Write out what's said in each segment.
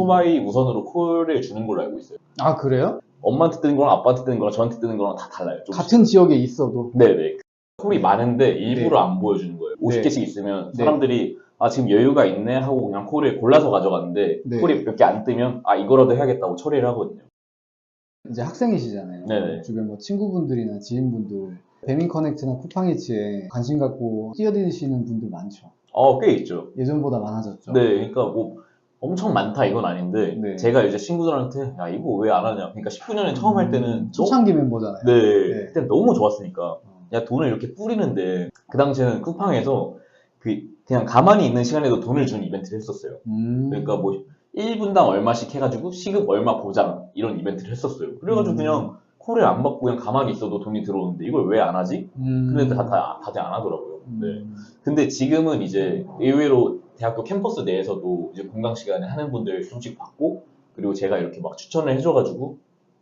오토바이 우선으로 콜을 주는 걸로 알고 있어요. 아 그래요? 엄마한테 뜨는 거랑 아빠한테 뜨는 거랑 저한테 뜨는 거랑 다 달라요. 조금씩. 같은 지역에 있어도 네네. 콜이 많은데 일부러 네. 안 보여주는 거예요. 네. 50개씩 있으면 네. 사람들이 아 지금 여유가 있네 하고 그냥 콜을 골라서 가져갔는데 네. 콜이 몇 개 안 뜨면 아 이거라도 해야겠다고 처리를 하거든요. 이제 학생이시잖아요. 네네. 주변 뭐 친구분들이나 지인분들 배민 커넥트나 쿠팡이츠에 관심 갖고 뛰어드시는 분들 많죠. 어 꽤 있죠. 예전보다 많아졌죠. 네, 그러니까 뭐 엄청 많다 이건 아닌데 네. 제가 이제 친구들한테 야 이거 왜 안 하냐. 그러니까 19년에 처음 할 때는 초창기 멤버잖아요. 네, 네. 그때 너무 좋았으니까 어. 야 돈을 이렇게 뿌리는데 그 당시에는 쿠팡에서 그 그냥 가만히 있는 시간에도 돈을 주는 이벤트를 했었어요. 음. 그러니까 뭐 1분당 얼마씩 해가지고 시급 얼마 보장 이런 이벤트를 했었어요. 그래가지고 음. 그냥 콜을 안 받고 그냥 가만히 있어도 돈이 들어오는데 이걸 왜 안 하지? 음. 근데 다, 다 다들 안 하더라고요. 네. 음. 근데 지금은 이제 의외로 대학교 캠퍼스 내에서도 이제 공강 시간에 하는 분들 좀씩 받고 그리고 제가 이렇게 막 추천을 해줘가지고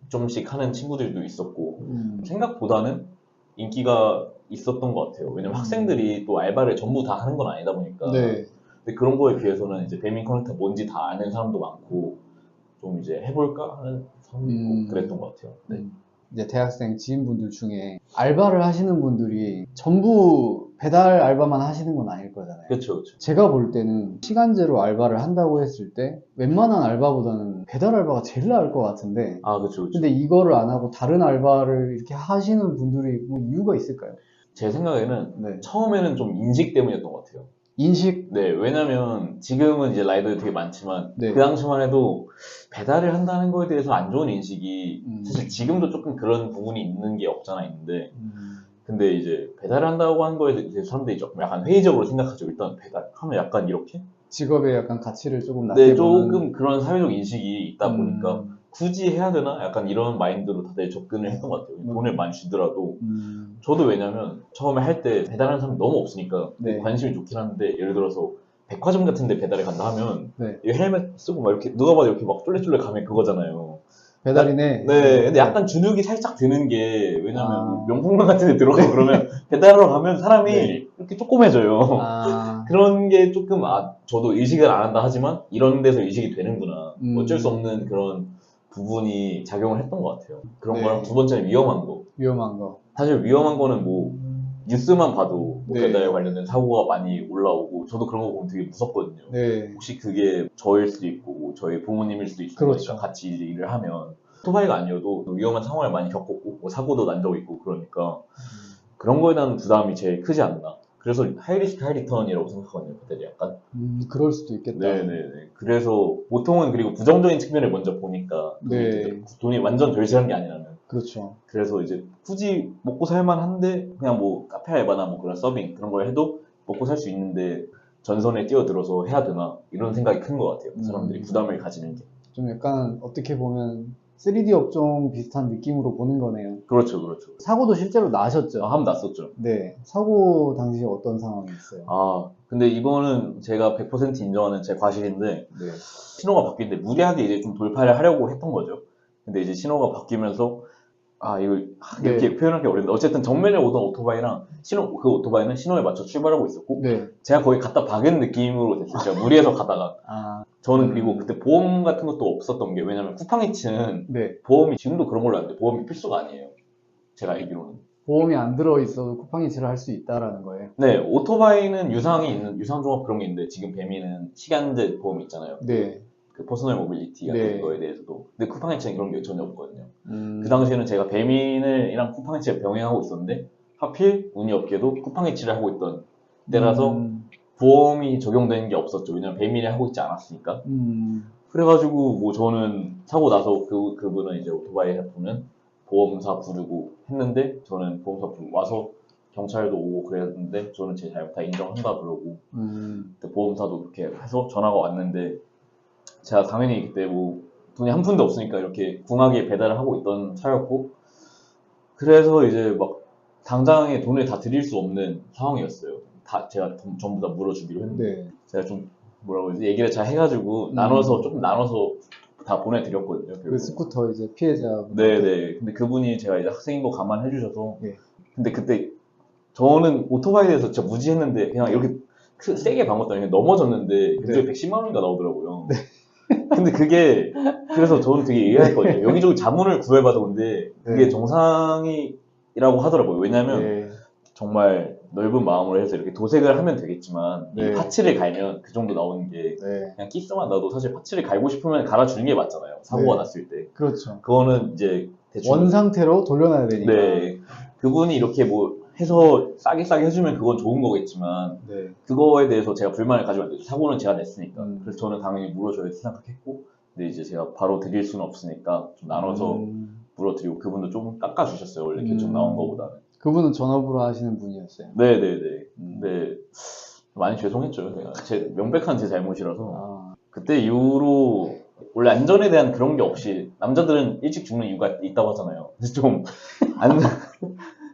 좀씩 하는 친구들도 있었고 음. 생각보다는 인기가 있었던 것 같아요. 왜냐면 음. 학생들이 또 알바를 전부 다 하는 건 아니다 보니까 네. 근데 그런 거에 비해서는 이제 배민 커넥터 뭔지 다 아는 사람도 많고 좀 이제 해볼까 하는 사람도 있고 음. 그랬던 것 같아요. 네. 음. 이제 대학생 지인분들 중에 알바를 하시는 분들이 전부 배달 알바만 하시는 건 아닐 거잖아요. 그렇죠, 그렇죠. 제가 볼 때는 시간제로 알바를 한다고 했을 때 웬만한 알바보다는 배달 알바가 제일 나을 것 같은데 아, 그렇죠, 그렇죠. 근데 이거를 안 하고 다른 알바를 이렇게 하시는 분들이 뭐 이유가 있을까요? 제 생각에는 네. 처음에는 좀 인식 때문이었던 것 같아요. 인식 네, 왜냐면 지금은 이제 라이더들이 되게 많지만 네. 그 당시만 해도 배달을 한다는 거에 대해서 안 좋은 인식이 음. 사실 지금도 조금 그런 부분이 있는 게 없잖아 있는데 음, 근데 이제 배달을 한다고 하는 거에 대해서 사람들이 조금 약간 회의적으로 생각하죠. 일단 배달하면 약간 이렇게? 직업의 약간 가치를 조금 낮게 네, 보는 조금 그런 사회적 인식이 있다 보니까 음, 굳이 해야 되나? 약간 이런 마인드로 다들 접근을 했던 것 같아요. 음. 돈을 많이 주더라도 음, 저도 왜냐면 처음에 할 때 배달하는 사람이 너무 없으니까 네. 관심이 좋긴 한데 예를 들어서 백화점 같은 데 배달을 간다 하면 네. 이 헬멧 쓰고 막 이렇게 누가 봐도 이렇게 막 쫄래쫄래 가면 그거잖아요. 배달이네 네, 근데 약간 주눅이 살짝 드는 게 왜냐면 아. 명품관 같은 데 들어가고 그러면 배달하러 가면 사람이 네. 이렇게 조그매져요. 아, 그런 게 조금 아 저도 의식을 안 한다 하지만 이런 데서 의식이 되는구나 음. 어쩔 수 없는 그런 부분이 작용을 했던 것 같아요 그런 네. 거랑 두 번째는 위험한 거 위험한 거 사실 위험한 거는 뭐 뉴스만 봐도 뭐 네. 배달에 관련된 사고가 많이 올라오고 저도 그런 거 보면 되게 무섭거든요 네. 혹시 그게 저일 수도 있고 뭐 저희 부모님일 수도 있고 그렇죠. 같이 일을 하면 오토바이가 아니어도 위험한 상황을 많이 겪었고 뭐 사고도 난적 있고 그러니까 그런 거에 대한 부담이 제일 크지 않나 그래서 하이리스크 하이리턴이라고 생각하거든요 배달이 약간 음, 그럴 수도 있겠다. 네네네. 그래서 보통은 그리고 부정적인 측면을 먼저 보니까 네. 돈이, 돈이 완전 절실한 게 아니라면 그렇죠. 그래서 이제 굳이 먹고 살만한데 그냥 뭐 카페 알바나 뭐 그런 서빙 그런 걸 해도 먹고 살 수 있는데 전선에 뛰어들어서 해야 되나 이런 생각이 큰 것 같아요. 사람들이 음. 부담을 가지는 게. 좀 약간 어떻게 보면 3D 업종 비슷한 느낌으로 보는 거네요. 그렇죠, 그렇죠. 사고도 실제로 나셨죠? 아, 한번 났었죠. 네. 사고 당시 어떤 상황이었어요? 아 근데 이거는 제가 100% 인정하는 제 과실인데 네. 신호가 바뀌는데 무리하게 이제 좀 돌파를 하려고 했던 거죠. 근데 이제 신호가 바뀌면서 아 이걸 아, 이렇게 네. 표현하기 어려운데 어쨌든 정면에 오던 오토바이랑 신호 그 오토바이는 신호에 맞춰 출발하고 있었고 네. 제가 거의 갖다 박은 느낌으로 됐어요. 제가 무리해서 가다가 아, 저는 음. 그리고 그때 보험 같은 것도 없었던 게 왜냐면 쿠팡이츠는 네. 보험이 지금도 그런 걸로 아는데 보험이 필수가 아니에요. 제가 알기로는. 보험이 안 들어 있어도 쿠팡이츠를 할 수 있다라는 거예요. 네 오토바이는 유상이 있는 유상 종합 그런 게 있는데 지금 배미는 시간제 보험 있잖아요. 네. 그 퍼스널 모빌리티 같은 네. 거에 대해서도 근데 쿠팡이츠는 그런 게 전혀 없거든요. 음, 그 당시에는 제가 배민을이랑 쿠팡이치를 병행하고 있었는데 하필 운이 없게도 쿠팡이치를 하고 있던 때라서 음, 보험이 적용되는 게 없었죠. 왜냐면 배민이 하고 있지 않았으니까. 음, 그래가지고 뭐 저는 사고 나서 그 그분은 이제 오토바이 분은 보험사 부르고 했는데 저는 보험사 부르고 와서 경찰도 오고 그랬는데 저는 제 잘못 다 인정한다 그러고 음, 보험사도 그렇게 해서 전화가 왔는데 제가 당연히 그때 뭐 돈이 한 푼도 없으니까 이렇게 궁하게 배달을 하고 있던 차였고 그래서 이제 막 당장에 돈을 다 드릴 수 없는 상황이었어요. 다 제가 전- 전부 다 물어주기로 했는데 네. 제가 좀 뭐라고 해야 지 얘기를 잘 해가지고 음. 나눠서 조금 나눠서 다 보내드렸거든요. 그 결국. 스쿠터 이제 피해자. 네네. 근데 그분이 제가 이제 학생인 거 감안해 주셔서. 예. 근데 그때 저는 오토바이에 대해서 진짜 무지했는데 그냥 이렇게 크- 세게 박았더니 그냥 넘어졌는데 근데 네. 110만 원인가 나오더라고요. 근데 그게 그래서 저는 되게 이해했거든요. 여기저기 자문을 구해봐도 근데 그게 네. 정상이라고 하더라고요. 왜냐면 네. 정말 넓은 마음으로 해서 이렇게 도색을 하면 되겠지만 이 네. 파츠를 갈면 그 정도 나오는 게 네. 그냥 키스만 나도 사실 파츠를 갈고 싶으면 갈아주는 게 맞잖아요. 사고가 네. 났을 때. 그렇죠. 그거는 이제 대충 원 상태로 돌려놔야 되니까. 네. 그분이 이렇게 뭐 해서 싸게 싸게 해주면 그건 좋은 거겠지만 네. 그거에 대해서 제가 불만을 가지고 왔는데 사고는 제가 냈으니까 음. 그래서 저는 당연히 물어줘야 생각했고 근데 이제 제가 바로 드릴 수는 없으니까 좀 나눠서 음, 물어드리고 그분도 좀 깎아주셨어요 원래 개점 음. 나온 거보다는 그분은 전업으로 하시는 분이었어요. 네네네 음. 근데 많이 죄송했죠 제가 제 명백한 제 잘못이라서 아, 그때 이후로 원래 안전에 대한 그런 게 없이 남자들은 일찍 죽는 이유가 있다고 하잖아요. 그래서 좀안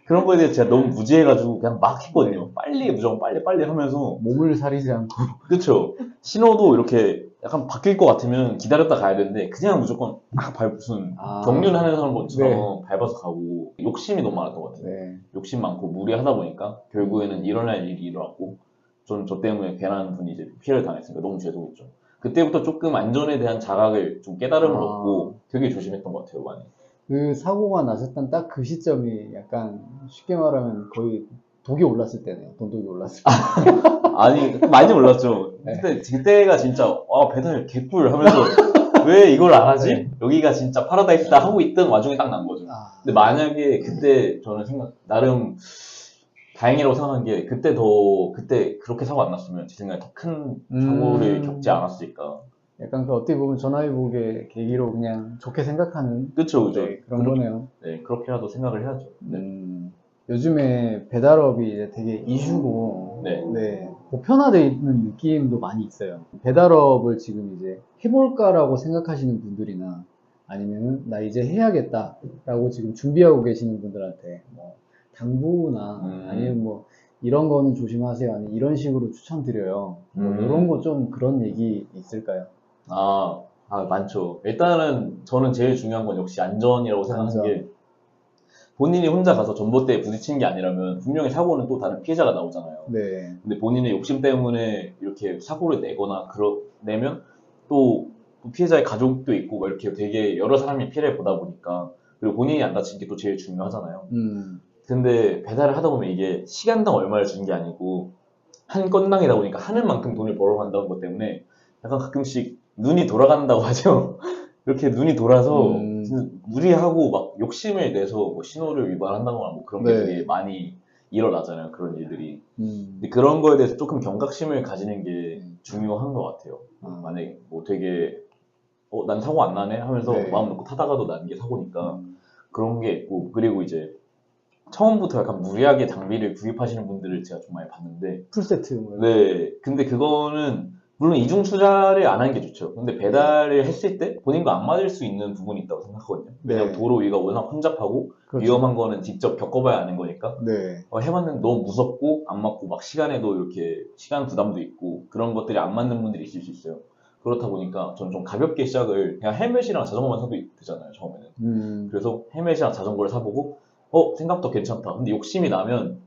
그런 거에 대해 제가 너무 무지해가지고 그냥 막 했거든요. 빨리 무조건 빨리 빨리 하면서 몸을 사리지 않고. 그쵸 신호도 이렇게 약간 바뀔 것 같으면 기다렸다 가야 되는데 그냥 무조건 막 밟, 무슨 아. 경륜하는 사람 것처럼 밟아서 가고 욕심이 너무 많았던 것 같아요. 네. 욕심 많고 무리하다 보니까 결국에는 일어날 일이 일어났고 저는 저 때문에 괜한 분이 이제 피해를 당했으니까 너무 죄송했죠. 그때부터 조금 안전에 대한 자각을 좀 깨달음을 아. 얻고 되게 조심했던 것 같아요 많이. 그 사고가 나셨던 딱 그 시점이 약간 쉽게 말하면 거의 독이 올랐을 때네요. 돈독이 올랐을 때. 아니 많이 몰랐죠. 네. 근데 그때가 진짜 아 배달 개꿀 하면서 왜 이걸 안 하지? 네. 여기가 진짜 파라다이스다 하고 있던 와중에 딱 난 거죠. 아, 근데 만약에 그때 저는 생각 나름 다행이라고 생각한 게 그때 더 그때 그렇게 사고 안 났으면 제 생각에 더 큰 사고를 음. 겪지 않았을까. 약간 그 어떻게 보면 전화위복의 계기로 그냥 좋게 생각하는 그쵸 그죠. 네, 그런 거네요. 네 그렇게라도 생각을 해야죠. 네. 음, 요즘에 배달업이 이제 되게 이슈고, 네. 보편화되어 있는 느낌도 많이 있어요. 배달업을 지금 이제 해볼까라고 생각하시는 분들이나 아니면 나 이제 해야겠다라고 지금 준비하고 계시는 분들한테 뭐 당부나 음. 아니면 뭐 이런 거는 조심하세요. 아니면 이런 식으로 추천드려요. 뭐 음. 이런 거 좀 그런 얘기 있을까요? 아, 아, 많죠. 일단은 저는 제일 중요한 건 역시 안전이라고 생각하는 안전. 게 본인이 혼자 가서 전봇대에 부딪힌 게 아니라면 분명히 사고는 또 다른 피해자가 나오잖아요. 네. 근데 본인의 욕심 때문에 이렇게 사고를 내거나 그러, 내면 또, 또 피해자의 가족도 있고 막 이렇게 되게 여러 사람이 피해를 보다 보니까 그리고 본인이 안 다친 게 또 제일 중요하잖아요. 음, 근데 배달을 하다 보면 이게 시간당 얼마를 주는 게 아니고 한 건당이다 보니까 하는 만큼 돈을 벌어간다는 것 때문에 약간 가끔씩 눈이 돌아간다고 하죠. 이렇게 눈이 돌아서 음. 무리하고 막 욕심을 내서 뭐 신호를 위반한다거나 뭐 그런 게 네. 되게 많이 일어나잖아요. 그런 일들이. 음, 근데 그런 거에 대해서 조금 경각심을 가지는 게 음. 중요한 것 같아요. 아. 만약에 뭐 되게 어, 난 사고 안 나네 하면서 네. 마음 놓고 타다가도 나는 게 사고니까 음, 그런 게 있고 그리고 이제 처음부터 약간 무리하게 장비를 구입하시는 분들을 제가 좀 많이 봤는데 풀세트. 뭐 네 근데 그거는 물론 이중 투자를 안 하는 게 좋죠 근데 배달을 했을 때 본인과 안 맞을 수 있는 부분이 있다고 생각하거든요 왜냐면 네. 도로 위가 워낙 혼잡하고 그렇죠. 위험한 거는 직접 겪어봐야 아는 거니까 네. 어, 해봤는데 너무 무섭고 안 맞고 막 시간에도 이렇게 시간 부담도 있고 그런 것들이 안 맞는 분들이 있을 수 있어요 그렇다 보니까 저는 좀 가볍게 시작을 그냥 헬멧이랑 자전거만 사도 되잖아요 처음에는 음, 그래서 헬멧이랑 자전거를 사보고 어 생각보다 괜찮다. 근데 욕심이 나면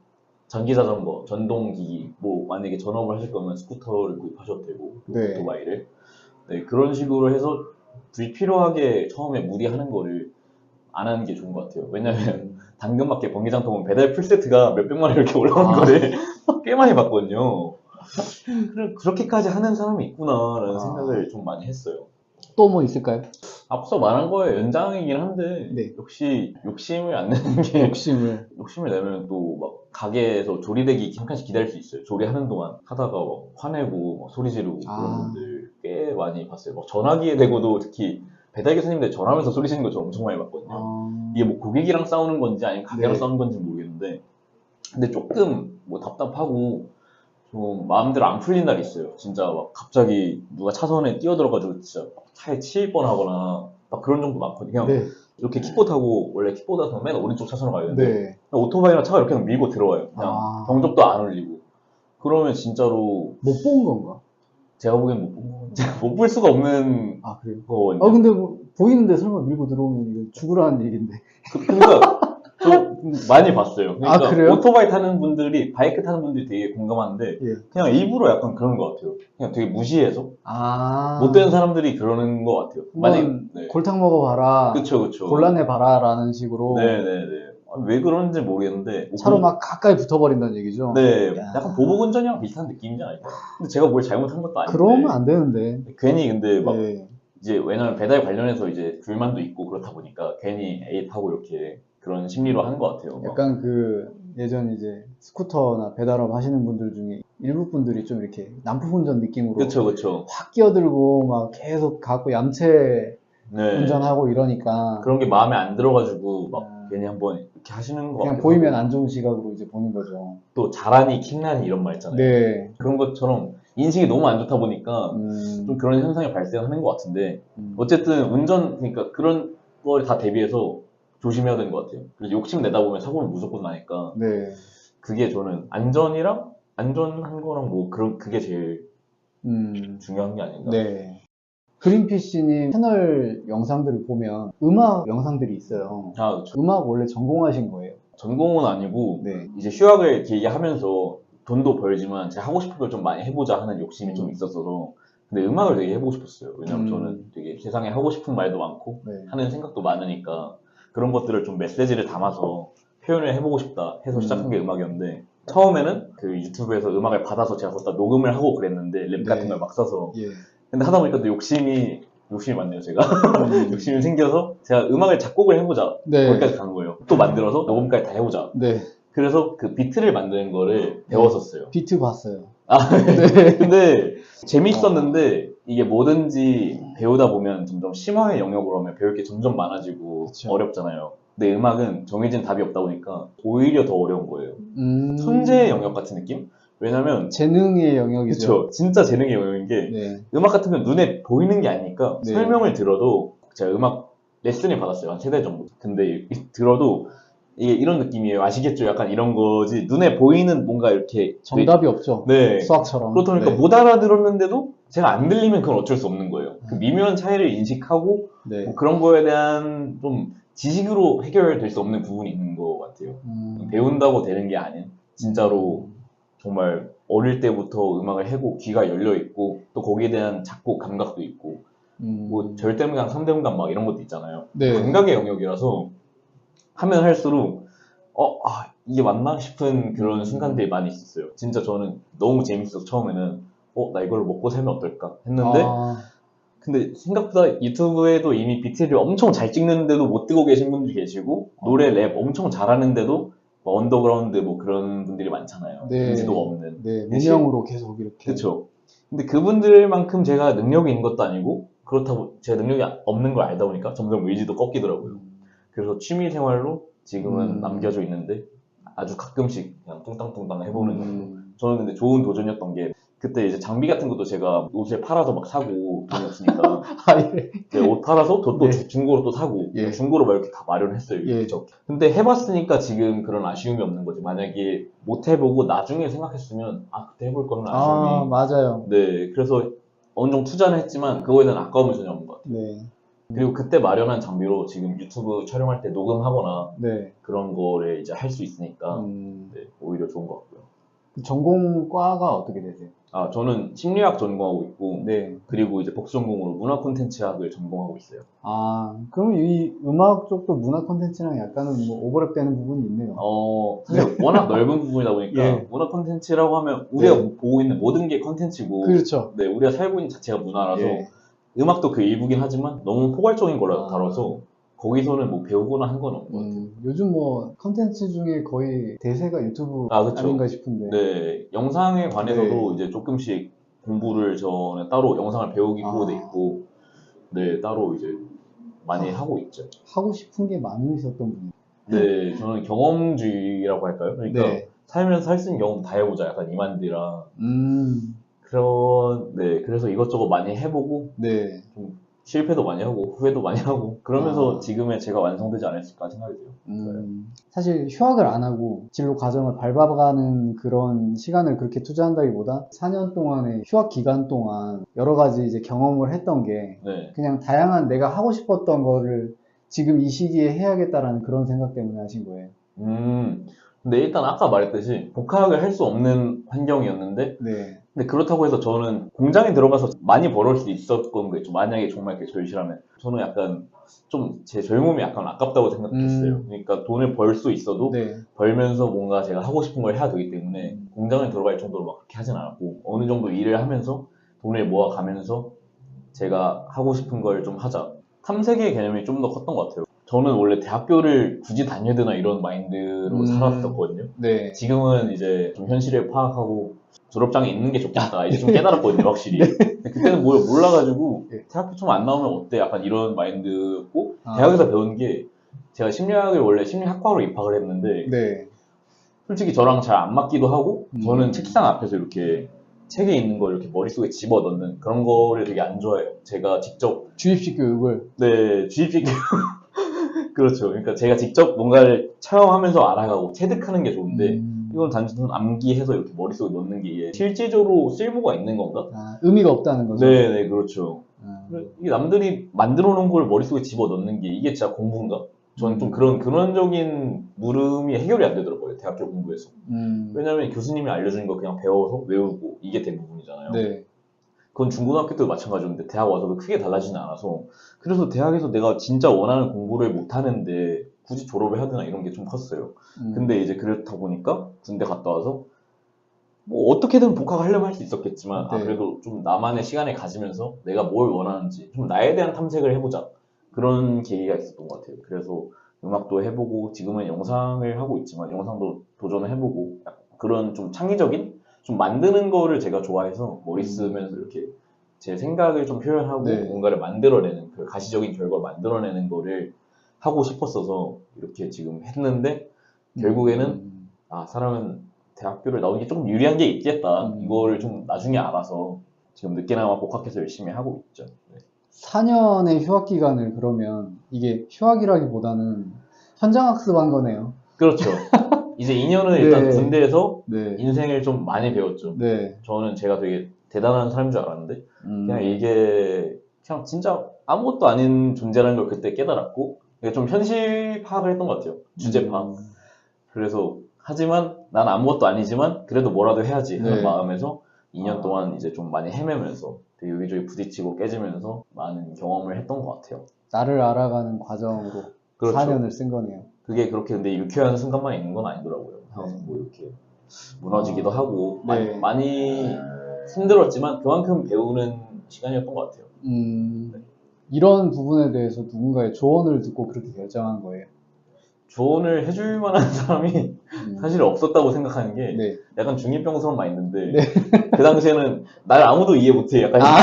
전기 자전거, 전동기기, 뭐 만약에 전업을 하실 거면 스쿠터를 구입하셔도 되고 네. 오토바이를 네 그런 식으로 해서 불필요하게 처음에 무리하는 거를 안 하는 게 좋은 것 같아요. 왜냐면 당근마켓 번개장 통은 배달 풀세트가 몇백만 원 이렇게 올라오는 아. 거를 꽤 많이 봤거든요. 그렇게까지 하는 사람이 있구나라는 아. 생각을 좀 많이 했어요. 또 뭐 있을까요? 앞서 말한 거에 연장이긴 한데 네. 역시 욕심을 안 내는 게 욕심을. 욕심을 내면 또 막 가게에서 조리대기 잠깐씩 기다릴 수 있어요. 조리하는 동안 하다가 막 화내고 막 소리 지르고 그런 아. 분들 꽤 많이 봤어요. 막 전화기에 대고도 특히 배달기 손님들 전화하면서 소리 지르는 거 저 엄청 많이 봤거든요. 아, 이게 뭐 고객이랑 싸우는 건지 아니면 가게랑 네. 싸우는 건지 모르겠는데 근데 조금 뭐 답답하고 좀 마음대로 안 풀린 날이 있어요. 진짜 막 갑자기 누가 차선에 뛰어들어가지고 진짜 막 차에 치일 뻔하거나 막 그런 정도 많거든요. 그냥 네. 이렇게 킥보드 타고 원래 킥보드 타면 맨 오른쪽 차선으로 가야 되는데 네. 오토바이나 차가 이렇게 그냥 밀고 들어와요. 그냥 아. 경적도 안 울리고. 그러면 진짜로 못 본 건가? 제가 보기엔 못, 본- 제가 못 볼 수가 없는 아, 그래요? 거거든요. 아, 근데 뭐, 보이는데 설마 밀고 들어오면 이거 죽으라는 얘기인데. 그, 그러니까 저 많이 봤어요. 그러니까 아, 그래요? 오토바이 타는 분들이 바이크 타는 분들이 되게 공감하는데 예. 그냥 일부러 약간 그런 것 같아요. 그냥 되게 무시해서 아. 못되는 사람들이 그러는 것 같아요. 한번 네. 골탕 먹어봐라. 그쵸 그쵸. 곤란해봐라 라는 식으로. 네네네. 아, 왜 그러는지 모르겠는데 뭐 차로 그- 막 가까이 붙어버린다는 얘기죠. 네, 야. 약간 보복 운전이랑 비슷한 느낌이지 않을까? 근데 제가 뭘 잘못한 것도 아닌데 그러면 안 되는데. 괜히 근데 막 네. 이제 왜냐면 배달 관련해서 이제 불만도 있고 그렇다 보니까 괜히 애입하고 이렇게 그런 심리로 하는 것 같아요. 막. 약간 그 예전 이제 스쿠터나 배달업 하시는 분들 중에 일부 분들이 좀 이렇게 남품 운전 느낌으로 그쵸 그쵸. 확 끼어들고 막 계속 갖고 얌체 네. 운전하고 이러니까 그런 게 마음에 안 들어가지고 막 아. 괜히 한번 이렇게 하시는 거 그냥 같아요. 보이면 안 좋은 시각으로 이제 보는 거죠. 또 잘하니 킹나니 이런 말 있잖아요. 네. 그런 것처럼 인식이 너무 안 좋다 보니까 음, 좀 그런 현상이 발생하는 것 같은데 음. 어쨌든 운전 그러니까 그런 걸 다 대비해서 조심해야 되는 것 같아요. 그래서 욕심 내다 보면 사고는 무조건 나니까 네. 그게 저는 안전이랑 안전한 거랑 뭐 그런 그게 제일 음, 중요한 게 아닌가. 네. 그린피쉬님 채널 영상들을 보면 음악 영상들이 있어요. 아, 저- 음악 원래 전공하신 거예요? 전공은 아니고 네. 이제 휴학을 길게 하면서 돈도 벌지만 제가 하고 싶은 걸 좀 많이 해보자 하는 욕심이 좀 있었어서 근데 음악을 되게 해보고 싶었어요. 왜냐면 음. 저는 되게 세상에 하고 싶은 말도 많고 네. 하는 생각도 많으니까 그런 것들을 좀 메시지를 담아서 표현을 해보고 싶다 해서 음. 시작한 게 음악이었는데 처음에는 그 유튜브에서 음악을 받아서 제가 거기다 녹음을 하고 그랬는데 랩 같은 네. 걸 막 써서 예. 근데 하다 보니까 또 욕심이 욕심이 많네요 제가 음. 욕심이 생겨서 제가 음악을 작곡을 해보자 네. 거기까지 간 거예요 또 만들어서 녹음까지 다 해보자 네. 그래서 그 비트를 만드는 거를 배웠었어요 비트 봤어요. 아, 네. 근데 재밌었는데 이게 뭐든지 배우다 보면 점점 심화의 영역으로 하면 배울 게 점점 많아지고 그쵸. 어렵잖아요. 근데 음악은 정해진 답이 없다 보니까 오히려 더 어려운 거예요. 음. 천재의 영역 같은 느낌? 왜냐면 재능의 영역이죠. 그쵸 진짜 재능의 영역인 게 네. 음악 같은 건 눈에 보이는 게 아니니까 네. 설명을 들어도 제가 음악 레슨을 받았어요 한 세 달 정도. 근데 이- 들어도 이게 이런 느낌이에요. 아시겠죠? 약간 이런 거지 눈에 보이는 뭔가 이렇게 정답이 없죠. 네 수학처럼. 그렇다 보니까 네. 못 알아들었는데도 제가 안 들리면 그건 어쩔 수 없는 거예요. 그 미묘한 차이를 인식하고 네. 뭐 그런 거에 대한 좀 지식으로 해결될 수 없는 부분이 있는 것 같아요. 음. 배운다고 되는 게 아닌 진짜로 정말 어릴 때부터 음악을 해고 귀가 열려 있고 또 거기에 대한 작곡 감각도 있고 음. 뭐 절대음감, 삼대음감 막 이런 것도 있잖아요. 네. 감각의 영역이라서 하면 할수록 어, 아, 이게 맞나 싶은 그런 음. 순간들이 많이 있었어요. 진짜 저는 너무 재밌어서 처음에는 어, 나 이걸 먹고 살면 어떨까 했는데 아, 근데 생각보다 유튜브에도 이미 비트를 엄청 잘 찍는데도 못 뜨고 계신 분들이 계시고 노래 랩 엄청 잘하는데도 뭐 언더그라운드 뭐 그런 분들이 많잖아요. 네. 인지도가 없는. 네. 무명으로 계속 이렇게. 그렇죠. 근데 그분들만큼 제가 능력이 있는 것도 아니고 그렇다고 제가 능력이 없는 걸 알다 보니까 점점 의지도 꺾이더라고요. 음. 그래서 취미 생활로 지금은 음. 남겨져 있는데 아주 가끔씩 그냥 뚱땅뚱땅 해보는. 음. 저는 근데 좋은 도전이었던 게 그때 이제 장비 같은 것도 제가 옷을 팔아서 막 사고 돈이 없으니까 아, 예. 옷 팔아서 또, 또 네. 주- 중고로 또 사고 예. 중고로 막 이렇게 다 마련했어요. 예. 근데 해봤으니까 지금 그런 아쉬움이 없는 거지. 만약에 못 해보고 나중에 생각했으면 아 그때 해볼 거는 아쉬움이. 아, 맞아요. 네, 그래서 어느 정도 투자는 했지만 그거에 대한 아까움은 전혀 없는 것 같아요. 네. 그리고 그때 마련한 장비로 지금 유튜브 촬영할 때 녹음하거나 네. 그런 거를 이제 할 수 있으니까 음. 네, 오히려 좋은 것 같고요. 전공과가 어떻게 되세요? 아 저는 심리학 전공하고 있고 네. 그리고 이제 복수 전공으로 문화 콘텐츠학을 전공하고 있어요. 아, 그러면 이 음악 쪽도 문화 콘텐츠랑 약간은 뭐 오버랩 되는 부분이 있네요. 어, 사실 워낙 넓은 부분이다 보니까 예. 문화 콘텐츠라고 하면 우리가 네. 보고 있는 모든 게 콘텐츠고 그렇죠. 네, 우리가 살고 있는 자체가 문화라서 예. 음악도 그 일부긴 하지만 너무 포괄적인 거라 아. 다뤄서 거기서는 뭐 배우거나 한 건 없는 것 같아요. 음, 요즘 뭐 컨텐츠 중에 거의 대세가 유튜브 아. 아닌가 싶은데. 네, 영상에 관해서도 네. 이제 조금씩 공부를 저는 따로 영상을 배우기로 아. 돼 있고, 네, 따로 이제 많이 하고 있죠. 하고 싶은 게 많으셨던 분이. 네, 저는 경험주의라고 할까요? 그러니까 네. 살면서 할 수 있는 경험 다 해보자. 약간 이만디라. 음, 그런, 네, 그래서 이것저것 많이 해보고, 네. 실패도 많이 하고, 후회도 많이 하고, 그러면서 아. 지금의 제가 완성되지 않았을까 생각이 돼요. 음, 사실 휴학을 안 하고 진로 과정을 밟아가는 그런 시간을 그렇게 투자한다기보다 4년 동안의 휴학 기간 동안 여러 가지 이제 경험을 했던 게 네. 그냥 다양한 내가 하고 싶었던 거를 지금 이 시기에 해야겠다라는 그런 생각 때문에 하신 거예요. 음, 근데 일단 아까 말했듯이 복학을 할 수 없는 환경이었는데 네. 근데 그렇다고 해서 저는 공장에 들어가서 많이 벌을 수 있었던 거겠죠. 만약에 정말 그게 절실하면. 저는 약간 좀 제 젊음이 약간 아깝다고 생각했어요. 음. 그러니까 돈을 벌 수 있어도 네. 벌면서 뭔가 제가 하고 싶은 걸 해야 되기 때문에 공장에 들어갈 정도로 막 그렇게 하진 않았고 어느 정도 일을 하면서 돈을 모아가면서 제가 하고 싶은 걸 좀 하자. 탐색의 개념이 좀 더 컸던 것 같아요. 저는 원래 대학교를 굳이 다녀야 되나 이런 마인드로 음. 살았었거든요. 네. 지금은 이제 좀 현실을 파악하고 졸업장에 있는 게 좋겠다. 이제 좀 깨달았거든요, 확실히. 근데 그때는 뭐 몰라가지고 네. 대학교 좀 안 나오면 어때? 약간 이런 마인드였고 아. 대학에서 배운 게 제가 심리학을 원래 심리학과로 입학을 했는데 네. 솔직히 저랑 잘 안 맞기도 하고 음. 저는 책상 앞에서 이렇게 책에 있는 걸 이렇게 머릿속에 집어 넣는 그런 거를 되게 안 좋아해요. 제가 직접 주입식 교육을. 네 주입식 그렇죠. 그러니까 제가 직접 뭔가를 체험하면서 알아가고 체득하는 게 좋은데 음. 이건 단순 암기해서 이렇게 머릿속에 넣는 게 이게 실질적으로 쓸모가 있는 건가? 아, 의미가 없다는 거죠. 네 네 그렇죠. 아, 이게 남들이 만들어 놓은 걸 머릿속에 집어 넣는 게 이게 진짜 공부인가? 저는 좀 그런 근원적인 물음이 해결이 안 되더라고요 대학교 공부에서. 음. 왜냐면 교수님이 알려주는 거 그냥 배워서 외우고 이게 대부분이잖아요. 네. 그건 중고등학교 때도 마찬가지였는데 대학 와서도 크게 달라지는 않아서 그래서 대학에서 내가 진짜 원하는 공부를 못 하는데 굳이 졸업을 해야 되나 이런 게 좀 컸어요. 음. 근데 이제 그렇다 보니까 군대 갔다 와서 뭐 어떻게든 복학하려면 할 수 있었겠지만 아 네. 그래도 좀 나만의 시간을 가지면서 내가 뭘 원하는지 좀 나에 대한 탐색을 해보자 그런 계기가 있었던 것 같아요. 그래서 음악도 해보고 지금은 영상을 하고 있지만 영상도 도전을 해보고 그런 좀 창의적인 좀 만드는 거를 제가 좋아해서 머리 쓰면서 이렇게 제 생각을 좀 표현하고 네. 뭔가를 만들어내는 그 가시적인 결과를 만들어내는 거를 하고 싶었어서 이렇게 지금 했는데 결국에는 음. 아 사람은 대학교를 나오는 게 조금 유리한 게 있겠다 음. 이거를 좀 나중에 알아서 지금 늦게나마 복학해서 열심히 하고 있죠. 네. 4년의 휴학 기간을 그러면 이게 휴학이라기보다는 현장 학습한 거네요. 그렇죠. 이제 2년은 네. 일단 군대에서 네. 인생을 좀 많이 배웠죠. 네. 저는 제가 되게 대단한 사람인 줄 알았는데 음. 그냥 이게 그냥 진짜 아무것도 아닌 존재라는 걸 그때 깨달았고 이게 좀 현실 파악을 했던 것 같아요. 주제 파악. 음. 그래서 하지만 난 아무것도 아니지만 그래도 뭐라도 해야지 하는 네. 마음에서 2년 아. 동안 이제 좀 많이 헤매면서 되게 여기저기 부딪히고 깨지면서 많은 경험을 했던 것 같아요. 나를 알아가는 과정으로 그렇죠. 4년을 쓴 거네요. 그게 그렇게 근데 유쾌한 순간만 있는 건 아니더라고요. 네. 뭐 이렇게 무너지기도 아. 하고 네. 많이, 많이 힘들었지만 그만큼 배우는 시간이었던 것 같아요. 음, 이런 부분에 대해서 누군가의 조언을 듣고 그렇게 결정한 거예요. 조언을 해줄 만한 사람이 음. 사실 없었다고 생각하는 게 네. 약간 중이병스러운 마인드인데 네. 그 당시에는 날 아무도 이해 못해 약간 아,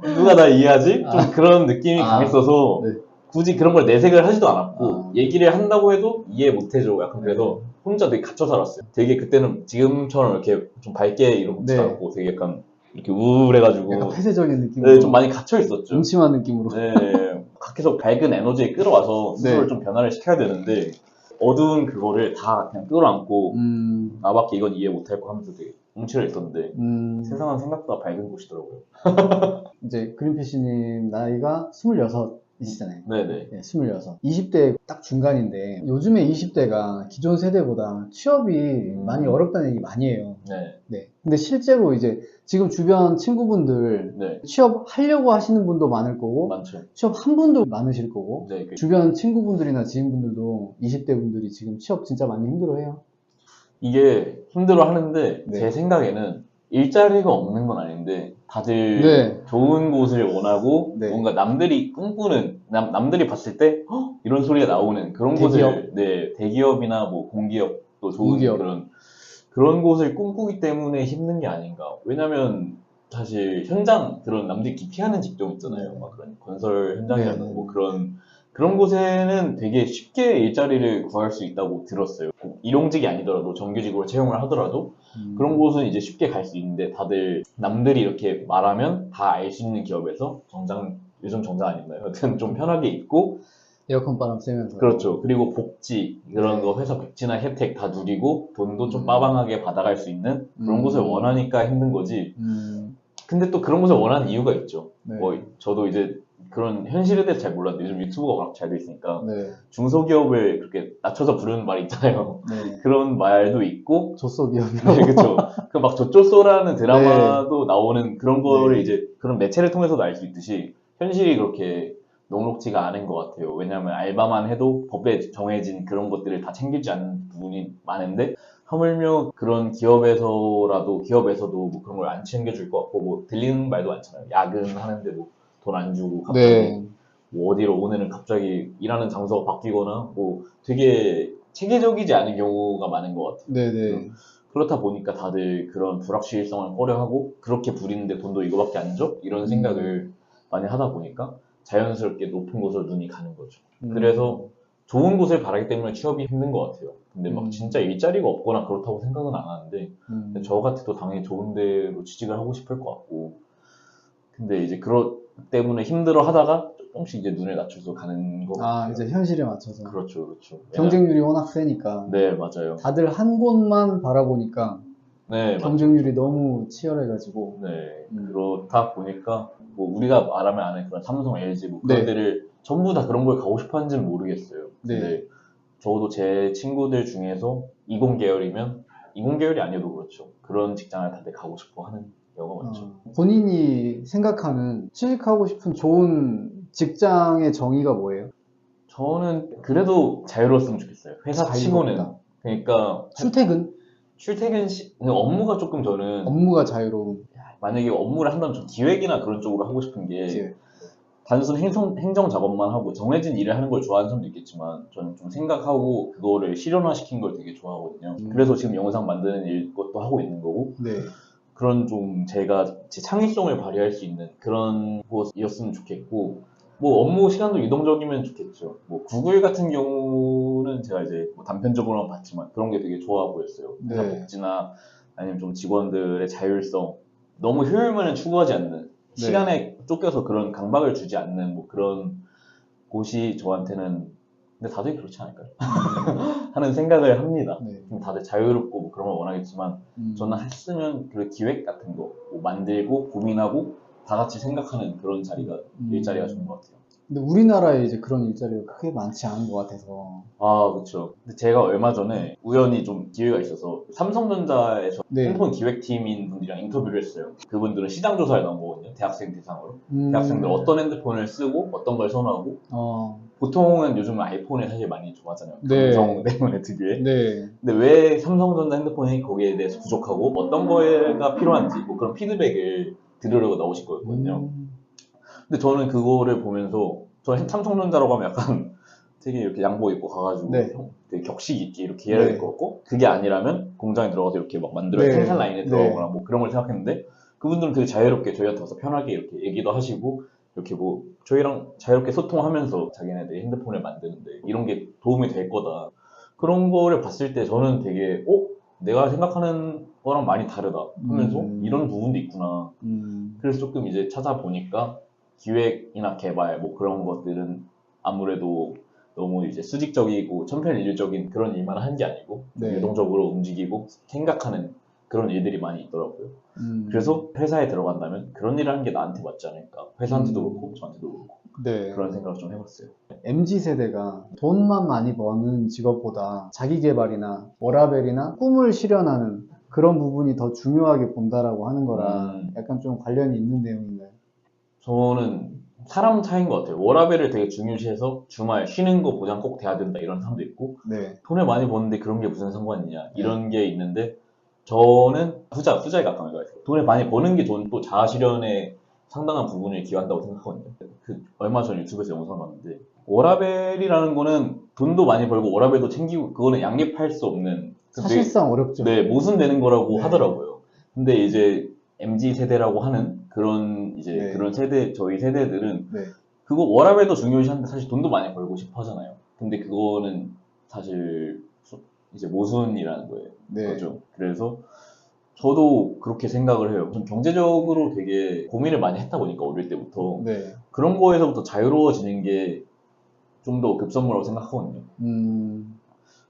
누가 날 이해하지? 좀 아. 그런 느낌이 아. 강했어서 네. 굳이 그런 걸 내색을 하지도 않았고 아. 얘기를 한다고 해도 이해 못 해줘. 약간 그래서 혼자 되게 갇혀 살았어요. 되게 그때는 지금처럼 이렇게 좀 밝게 이러지 네. 않고 되게 약간 이렇게 우울해가지고 약간 폐쇄적인 느낌으로. 네, 좀 많이 갇혀 있었죠. 음침한 느낌으로. 네, 각해서 밝은 에너지에 끌어와서 스스로를 네. 좀 변화를 시켜야 되는데 어두운 그거를 다 그냥 끌어안고 음, 나밖에 이건 이해 못할 거 하면서 되게 움츠려 있었는데 음, 세상은 생각보다 밝은 곳이더라고요. 이제 그린피쉬님 나이가 26 이시잖아요. 네네 네, 26. 20대 딱 중간인데 요즘에 20대가 기존 세대보다 취업이 음. 많이 어렵다는 얘기 많이 해요. 네, 네. 근데 실제로 이제 지금 주변 친구분들 네. 취업하려고 하시는 분도 많을 거고 많죠 취업한 분도 많으실 거고 네, 그- 주변 친구분들이나 지인분들도 20대 분들이 지금 취업 진짜 많이 힘들어해요. 이게 힘들어 하는데 네. 제 생각에는 일자리가 없는 건 아닌데 다들 네. 좋은 곳을 원하고 네. 뭔가 남들이 꿈꾸는 남, 남들이 봤을 때 "헉, 이런 소리가 나오는 그런 대기업? 곳을 네 대기업이나 뭐 공기업도 좋은 공기업. 그런 그런 곳을 꿈꾸기 때문에 힘든 게 아닌가 왜냐면 사실 현장 그런 남들이 기피하는 직종 있잖아요 막 그런 건설 현장이나 네. 뭐 그런 그런 곳에는 되게 쉽게 일자리를 구할 수 있다고 들었어요. 꼭 일용직이 아니더라도 정규직으로 채용을 하더라도 음. 그런 곳은 이제 쉽게 갈 수 있는데 다들 남들이 이렇게 말하면 다 알 수 있는 기업에서 정장 요즘 정장 아닌가요? 여튼 좀 편하게 있고 에어컨 바람 쐬면서 그렇죠. 그리고 복지 이런 네. 거 회사 복지나 혜택 다 누리고 돈도 좀 음. 빠방하게 받아갈 수 있는 그런 음. 곳을 원하니까 힘든 거지. 음, 근데 또 그런 것을 원하는 이유가 있죠. 네. 뭐 저도 이제 그런 현실에 대해서 잘 몰랐는데 요즘 유튜버가 워낙 잘 돼 있으니까 네. 중소기업을 그렇게 낮춰서 부르는 말이 있잖아요. 네. 그런 말도 있고 조소기업이라고. 네, 그쵸. 그막 저쪼소라는 드라마도 나오는 그런 거를 네. 이제 그런 매체를 통해서도 알 수 있듯이 현실이 그렇게 녹록지가 않은 것 같아요. 왜냐하면 알바만 해도 법에 정해진 그런 것들을 다 챙기지 않는 부분이 많은데 하물며 그런 기업에서라도 기업에서도 뭐 그런 걸 안 챙겨줄 것 같고 뭐 들리는 말도 많잖아요. 야근하는데 뭐 돈 안 주고 갑자기 네. 뭐 어디로 오늘은 갑자기 일하는 장소가 바뀌거나 뭐 되게 체계적이지 않은 경우가 많은 것 같아요. 네네. 그렇다 보니까 다들 그런 불확실성을 꺼려하고 그렇게 부리는데 돈도 이거밖에 안 줘? 이런 생각을 많이 하다 보니까 자연스럽게 높은 곳으로 눈이 가는 거죠. 음. 그래서 좋은 곳을 바라기 때문에 취업이 힘든 것 같아요. 근데 막 음. 진짜 일자리가 없거나 그렇다고 생각은 안 하는데 음. 저 같아도 당연히 좋은 데로 취직을 하고 싶을 것 같고 근데 이제 그것 때문에 힘들어 하다가 조금씩 이제 눈을 낮춰서 가는 거 아, 같아요. 이제 현실에 맞춰서. 그렇죠, 그렇죠. 경쟁률이 워낙 세니까. 네, 맞아요. 다들 한 곳만 바라보니까 네, 맞- 경쟁률이 너무 치열해가지고. 네, 음. 그렇다 보니까 뭐 우리가 말하면 아는 그런 삼성, LG 뭐 그런 네. 데를 전부 다 그런 걸 가고 싶어 하는지는 모르겠어요. 네. 근데 적어도 제 친구들 중에서 이공 계열이면 이공 계열이 아니어도 그렇죠. 그런 직장을 다들 가고 싶어 하는 경우가 많죠. 어, 본인이 생각하는 취직하고 싶은 좋은 직장의 정의가 뭐예요? 저는 그래도 자유로웠으면 좋겠어요. 회사 치고는. 자유롭다. 그러니까 출퇴근, 출퇴근 시 업무가 조금 저는 업무가 자유로운. 만약에 업무를 한다면 좀 기획이나 그런 쪽으로 하고 싶은 게 이제 단순 행정, 행정 작업만 하고 정해진 일을 하는 걸 좋아하는 사람도 있겠지만 저는 좀 생각하고 그거를 실현화 시킨 걸 되게 좋아하거든요. 음. 그래서 지금 영상 만드는 일 것도 하고 있는 거고 네. 그런 좀 제가 제 창의성을 발휘할 수 있는 그런 곳이었으면 좋겠고 뭐 업무 시간도 유동적이면 좋겠죠. 뭐 구글 같은 경우는 제가 이제 뭐 단편적으로만 봤지만 그런 게 되게 좋아 보였어요. 회사 네. 복지나 아니면 좀 직원들의 자율성 너무 효율만을 추구하지 않는 네. 시간에 쫓겨서 그런 강박을 주지 않는 뭐 그런 곳이 저한테는 근데 다들 그렇지 않을까요? 하는 생각을 합니다. 네. 좀 다들 자유롭고 뭐 그런 걸 원하겠지만 음. 저는 했으면 그 기획 같은 거 뭐 만들고 고민하고 다 같이 생각하는 그런 자리가 음. 일자리가 좋은 것 같아요. 근데 우리나라에 이제 그런 일자리가 크게 많지 않은 것 같아서. 아 그렇죠. 근데 제가 얼마 전에 우연히 좀 기회가 있어서 삼성전자에서 네. 핸드폰 기획팀인 분들이랑 인터뷰를 했어요. 그분들은 시장 조사에 나온 거거든요. 대학생 대상으로. 음. 대학생들 어떤 핸드폰을 쓰고 어떤 걸 선호하고 어. 보통은 요즘 아이폰을 사실 많이 좋아하잖아요. 네. 감성 때문에 특유의. 네. 근데 왜 삼성전자 핸드폰이 거기에 대해서 부족하고 어떤 거가 필요한지 뭐 그런 피드백을 들으려고 나오실 거였거든요. 음. 근데 저는 그거를 보면서 저 삼성전자라고 하면 약간 되게 이렇게 양복 입고 가가지고 네. 형, 되게 격식 있게 이렇게 해야 될 네. 것 같고 그게 아니라면 공장에 들어가서 이렇게 막 만들어야 네. 생산 라인에 네. 들어가거나 뭐 그런 걸 생각했는데 그분들은 되게 자유롭게 저희한테 와서 편하게 이렇게 얘기도 하시고 이렇게 뭐 저희랑 자유롭게 소통하면서 자기네들이 핸드폰을 만드는데 이런 게 도움이 될 거다 그런 거를 봤을 때 저는 되게 어? 내가 생각하는 거랑 많이 다르다 하면서 음. 이런 부분도 있구나 음. 그래서 조금 이제 찾아보니까 기획이나 개발 뭐 그런 것들은 아무래도 너무 이제 수직적이고 천편일률적인 그런 일만 하는 게 아니고 좀 네. 유동적으로 움직이고 생각하는 그런 일들이 많이 있더라고요. 음. 그래서 회사에 들어간다면 그런 일을 하는 게 나한테 맞지 않을까. 회사한테도 음. 그렇고 저한테도 그렇고 네. 그런 생각을 좀 해봤어요. MZ 세대가 돈만 많이 버는 직업보다 자기 개발이나 워라벨이나 꿈을 실현하는 그런 부분이 더 중요하게 본다라고 하는 거랑 음. 약간 좀 관련이 있는 내용인가요? 저는 사람 차이인 것 같아요. 워라벨을 되게 중요시해서 주말 쉬는 거 보장 꼭 돼야 된다 이런 사람도 있고 네. 돈을 많이 버는데 그런 게 무슨 상관이냐 이런 게 있는데 저는 후자 후자에 가까운 것 같아요. 돈을 많이 버는 게 저는 또 자아 실현에 상당한 부분을 기여한다고 생각하거든요. 그 얼마 전 유튜브에서 영상 봤는데 워라벨이라는 거는 돈도 많이 벌고 워라벨도 챙기고 그거는 양립할 수 없는 그 사실상 어렵죠. 네 모순되는 거라고 네. 하더라고요. 근데 이제 MZ 세대라고 하는 그런 이제 네. 그런 세대 저희 세대들은 네. 그거 워라벨도 중요시한데 사실 돈도 많이 벌고 싶어 하잖아요. 근데 그거는 사실 소- 이제 모순이라는 거예요. 네. 거죠. 그래서 저도 그렇게 생각을 해요. 좀 경제적으로 되게 고민을 많이 했다 보니까 어릴 때부터 네. 그런 거에서부터 자유로워지는 게 좀 더 급선무라고 생각하거든요. 음.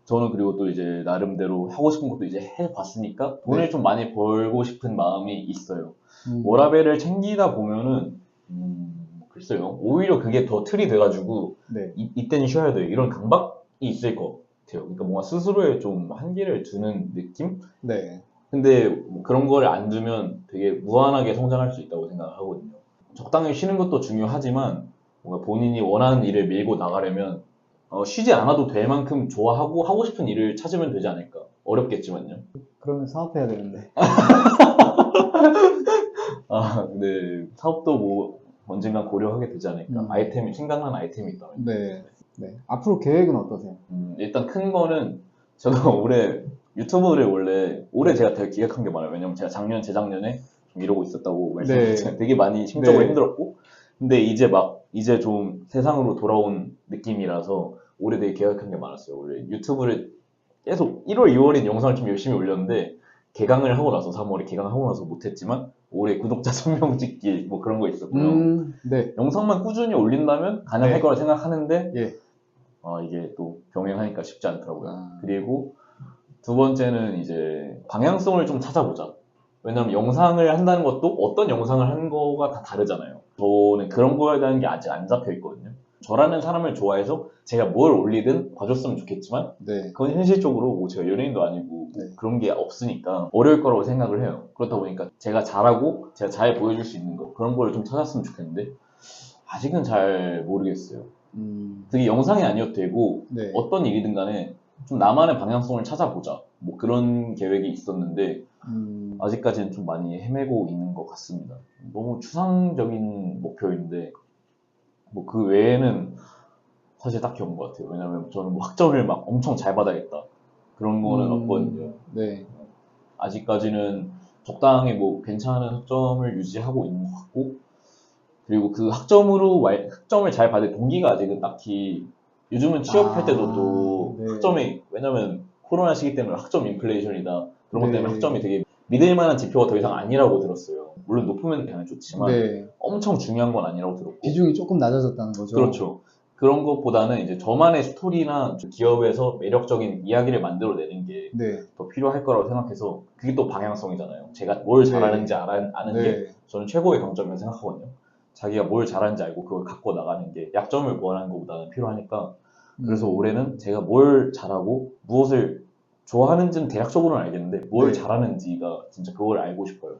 저는 그리고 또 이제 나름대로 하고 싶은 것도 이제 해봤으니까 돈을 네. 좀 많이 벌고 싶은 마음이 있어요. 음, 워라벨을 챙기다 보면은 음, 글쎄요 오히려 그게 더 틀이 돼가지고 네. 이, 이때는 쉬어야 돼 이런 강박이 있을 것 같아요. 그러니까 뭔가 스스로에 좀 한계를 두는 느낌? 네. 근데 뭐 그런 거를 안 두면 되게 무한하게 성장할 수 있다고 생각하거든요. 적당히 쉬는 것도 중요하지만 뭔가 본인이 원하는 일을 밀고 나가려면 어, 쉬지 않아도 될 만큼 좋아하고 하고 싶은 일을 찾으면 되지 않을까. 어렵겠지만요. 그러면 사업해야 되는데. 아, 근데 사업도 뭐 언젠간 고려하게 되지 않을까. 음. 아이템이 생각나는 아이템이 있다면. 네. 네. 앞으로 계획은 어떠세요? 음, 일단 큰 거는 저도 올해 유튜브를 원래 올해 제가 되게 기획한 게 많아요. 왜냐면 제가 작년, 재작년에 좀 이러고 있었다고 말씀드렸잖아요. 되게 많이 심적으로 네. 힘들었고 근데 이제 막 이제 좀 세상으로 돌아온 느낌이라서 올해 되게 계획한 게 많았어요. 원래 유튜브를 계속 1월, 2월인 영상을 좀 열심히 올렸는데 개강을 하고 나서 3월에 개강하고 나서 못했지만 올해 구독자 1000명 찍기 뭐 그런 거 있었고요. 음, 네. 영상만 꾸준히 올린다면 가능할 네. 거라 생각하는데 예. 어, 이게 또 병행하니까 쉽지 않더라고요. 아. 그리고 두 번째는 이제 방향성을 좀 찾아보자. 왜냐면 영상을 한다는 것도 어떤 영상을 하는 거가 다 다르잖아요. 저는 그런 거에 대한 게 아직 안 잡혀 있거든요. 저라는 사람을 좋아해서 제가 뭘 올리든 봐줬으면 좋겠지만 네. 그건 현실적으로 뭐 제가 연예인도 아니고 네. 그런 게 없으니까 어려울 거라고 생각을 해요. 그렇다 보니까 제가 잘하고 제가 잘 보여줄 수 있는 거 그런 걸 좀 찾았으면 좋겠는데 아직은 잘 모르겠어요. 음, 그게 영상이 아니어도 되고 네. 어떤 일이든 간에 좀 나만의 방향성을 찾아보자. 뭐 그런 계획이 있었는데 음, 아직까지는 좀 많이 헤매고 있는 것 같습니다. 너무 추상적인 목표인데 뭐 그 외에는 사실 딱히 없는 것 같아요. 왜냐면 저는 뭐 학점을 막 엄청 잘 받아야겠다. 그런 거는 음. 없거든요. 네. 아직까지는 적당히 뭐 괜찮은 학점을 유지하고 있는 것 같고 그리고 그 학점으로 와- 학점을 잘 받을 동기가 아직은 딱히 요즘은 취업할 아, 때도 또 네. 학점이 왜냐면 코로나 시기 때문에 학점 인플레이션이다 그런 것 네. 때문에 학점이 되게 믿을 만한 지표가 더 이상 아니라고 들었어요. 물론 높으면 당연히 좋지만 네. 엄청 중요한 건 아니라고 들었고 비중이 조금 낮아졌다는 거죠. 그렇죠. 그런 것보다는 이제 저만의 스토리나 기업에서 매력적인 이야기를 만들어내는 게더 네. 필요할 거라고 생각해서 그게 또 방향성이잖아요. 제가 뭘 네. 잘하는지 알아, 아는 게 네. 저는 최고의 강점이라고 생각하거든요. 자기가 뭘 잘하는지 알고 그걸 갖고 나가는 게 약점을 보완하는 것보다는 필요하니까 그래서 음, 올해는 제가 뭘 잘하고 무엇을 좋아하는지는 대략적으로는 알겠는데 뭘 네. 잘하는지가 진짜 그걸 알고 싶어요.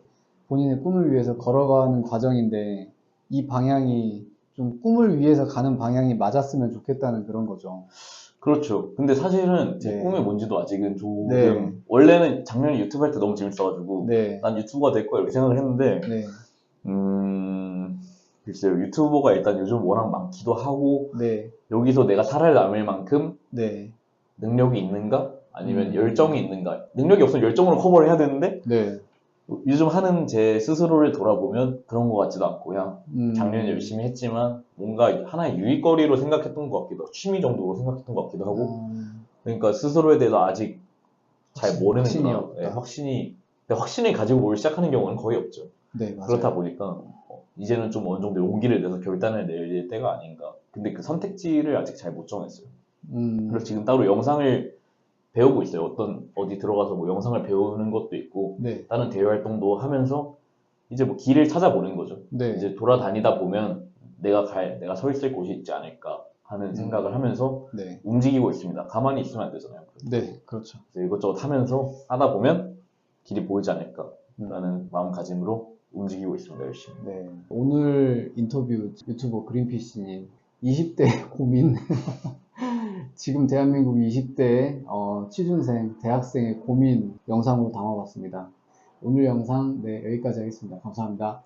본인의 꿈을 위해서 걸어가는 과정인데 이 방향이 좀 꿈을 위해서 가는 방향이 맞았으면 좋겠다는 그런 거죠. 그렇죠. 근데 사실은 제 네. 꿈이 뭔지도 아직은 조금 네. 원래는 작년에 유튜브 할 때 너무 재밌어가지고 네. 난 유튜버가 될 거야 이렇게 생각을 했는데 네. 음 글쎄요 유튜버가 일단 요즘 워낙 많기도 하고 네. 여기서 내가 살아남을 만큼 네. 능력이 있는가? 아니면 음. 열정이 있는가? 능력이 없으면 열정으로 커버를 해야 되는데 네. 요즘 하는 제 스스로를 돌아보면 그런 것 같지도 않고 그냥 음, 작년에 열심히 했지만 뭔가 하나의 유익거리로 생각했던 것 같기도 하고 취미 정도로 생각했던 것 같기도 하고 음, 그러니까 스스로에 대해서 아직 잘 확신- 모르는 확신이. 네, 확신이 확신을 가지고 뭘 시작하는 경우는 거의 없죠. 네, 맞아요. 그렇다 보니까 어, 이제는 좀 어느 정도 용기를 내서 결단을 내릴 때가 아닌가. 근데 그 선택지를 아직 잘 못 정했어요. 음, 그래서 지금 따로 영상을 배우고 있어요. 어떤 어디 들어가서 뭐 영상을 배우는 것도 있고 네. 다른 대외 활동도 하면서 이제 뭐 길을 찾아보는 거죠. 네. 이제 돌아다니다 보면 내가 갈 내가 서 있을 곳이 있지 않을까 하는 생각을 하면서 네. 움직이고 있습니다. 가만히 있으면 안 되잖아요. 네. 그렇죠. 그래서 이것저것 하면서 하다 보면 길이 보이지 않을까라는 마음가짐으로 움직이고 있습니다. 열심히. 네. 오늘 인터뷰 유튜버 그린피쉬님 20대 고민 지금 대한민국 20대 어, 취준생, 대학생의 고민 영상으로 담아봤습니다. 오늘 영상 네, 여기까지 하겠습니다. 감사합니다.